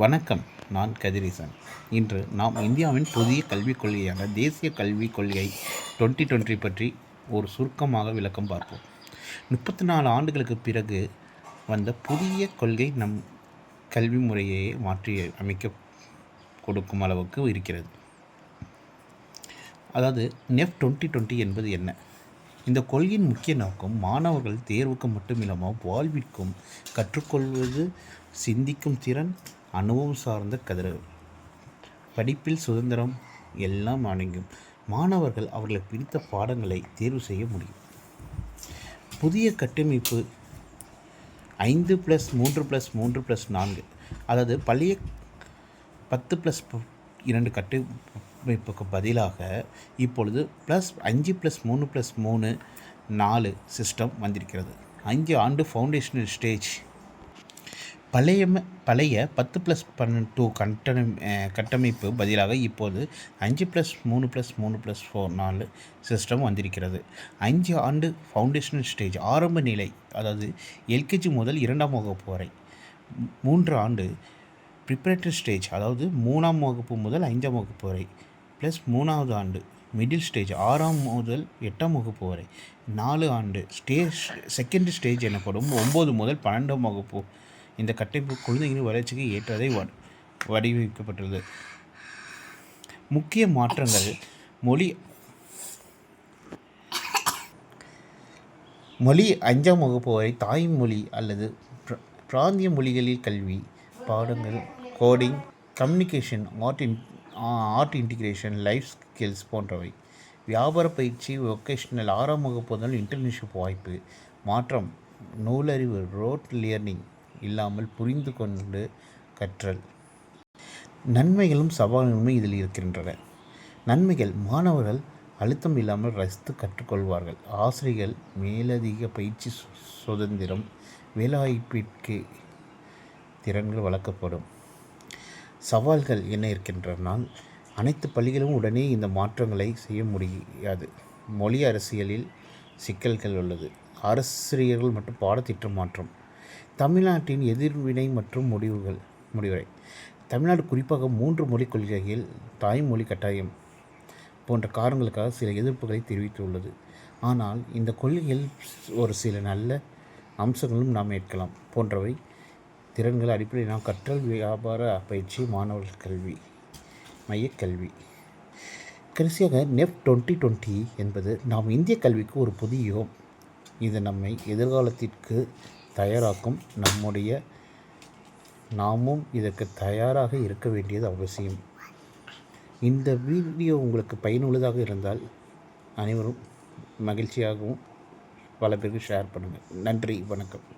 வணக்கம் நான் கதிரீசன். இன்று நாம் இந்தியாவின் புதிய கல்விக் கொள்கையான தேசிய கல்விக் கொள்கை டுவெண்ட்டி டுவெண்ட்டி பற்றி ஒரு சுருக்கமாக விளக்கம் பார்ப்போம். முப்பத்தி நாலு ஆண்டுகளுக்கு பிறகு வந்த புதிய கொள்கை நம் கல்வி முறையை மாற்றி அமைக்க கொடுக்கும் அளவுக்கு இருக்கிறது. அதாவது நெஃப் டுவெண்ட்டி டுவெண்ட்டி என்பது என்ன? இந்த கொள்கையின் முக்கிய நோக்கம் மாணவர்கள் தேர்வுக்கு மட்டுமில்லாமல் வாழ்விற்கும் கற்றுக்கொள்வது சிந்திக்கும் திறன் அனுபவம் சார்ந்த கதிரவு படிப்பில் சுதந்திரம் எல்லாம் அடங்கும். மாணவர்கள் அவர்களுக்கு பிடித்த பாடங்களை தேர்வு செய்ய முடியும். புதிய கட்டமைப்பு ஐந்து ப்ளஸ் மூன்று ப்ளஸ் மூன்று ப்ளஸ் நான்கு அதாவது பழைய பத்து ப்ளஸ் இரண்டு கட்டமைப்புக்கு பதிலாக இப்பொழுது ப்ளஸ் அஞ்சு ப்ளஸ் மூணு ப்ளஸ் மூணு நாலு சிஸ்டம் வந்திருக்கிறது. அஞ்சு ஆண்டு ஃபவுண்டேஷனல் ஸ்டேஜ் பழைய பழைய பத்து ப்ளஸ் பன்னெண்டு டூ கட்டண கட்டமைப்பு பதிலாக இப்போது அஞ்சு ப்ளஸ் மூணு ப்ளஸ் மூணு ப்ளஸ் ஃபோர் நாலு சிஸ்டம் வந்திருக்கிறது. அஞ்சு ஆண்டு ஃபவுண்டேஷனல் ஸ்டேஜ் ஆரம்ப நிலை அதாவது எல்கேஜி முதல் இரண்டாம் வகுப்பு வரை. மூன்று ஆண்டு ப்ரிப்பரேட்டரி ஸ்டேஜ் அதாவது மூணாம் வகுப்பு முதல் ஐந்தாம் வகுப்பு வரை ப்ளஸ் மூணாவது ஆண்டு மிடில் ஸ்டேஜ் ஆறாம் முதல் எட்டாம் வகுப்பு வரை. நாலு ஆண்டு ஸ்டேஜ் செகண்ட் ஸ்டேஜ் எனப்படும் ஒம்பது முதல் பன்னெண்டாம் வகுப்பு இந்த கட்டமைப்பு குழந்தைகளின் வளர்ச்சிக்கு ஏற்றதை வடிவமைக்கப்பட்டுள்ளது. முக்கிய மாற்றங்கள் மொழி மொழி அஞ்சாம் வகுப்பு வரை தாய்மொழி அல்லது பிராந்திய மொழிகளில் கல்வி பாடங்கள் coding communication art in art integration life skills போன்றவை. வியாபார பயிற்சி வொக்கேஷனல் ஆறாம் வகுப்பு முதல் இன்டர்ன்ஷிப் வாய்ப்பு மாற்றம் நூலறிவு ரோட் லியர்னிங் இல்லாமல் புரிந்து கொண்டு கற்றல். நன்மைகளும் சவால்களுமே இதில் இருக்கின்றன. நன்மைகள் மாணவர்கள் அழுத்தம் இல்லாமல் ரசித்து கற்றுக்கொள்வார்கள். ஆசிரியர்கள் மேலதிக பயிற்சி சுதந்திரம் வேலைவாய்ப்பிற்கு திறன்கள் வளர்க்கப்படும். சவால்கள் என்ன இருக்கின்றனால் அனைத்து பள்ளிகளும் உடனே இந்த மாற்றங்களை செய்ய முடியாது. மொழி அரசியலில் சிக்கல்கள் உள்ளது. ஆசிரியர்கள் மற்றும் பாடத்திட்ட மாற்றம். தமிழ்நாட்டின் எதிர்வினை மற்றும் முடிவுகள் முடிவுரை. தமிழ்நாடு குறிப்பாக மூன்று மொழிக் கொள்கைகள் தாய்மொழி கட்டாயம் போன்ற காரணங்களுக்காக சில எதிர்ப்புகளை தெரிவித்துள்ளது. ஆனால் இந்த கொள்கையில் ஒரு சில நல்ல அம்சங்களும் நாம் ஏற்கலாம். போன்றவை திறன்கள் அடிப்படையில் நாம் கற்றல் வியாபார பயிற்சி மாணவர் கல்வி மையக்கல்வி கடைசியாக நெஃப் டுவெண்ட்டி டுவெண்ட்டி என்பது நாம் இந்திய கல்விக்கு ஒரு புதிய யுகம். இது நம்மை எதிர்காலத்திற்கு தயாராக்கும் நம்முடைய நாமும் இதற்கு தயாராக இருக்க வேண்டியது அவசியம். இந்த வீடியோ உங்களுக்கு பயனுள்ளதாக இருந்தால் அனைவரும் மகிழ்ச்சியாகவும் பல பேருக்கு ஷேர் பண்ணுங்கள். நன்றி வணக்கம்.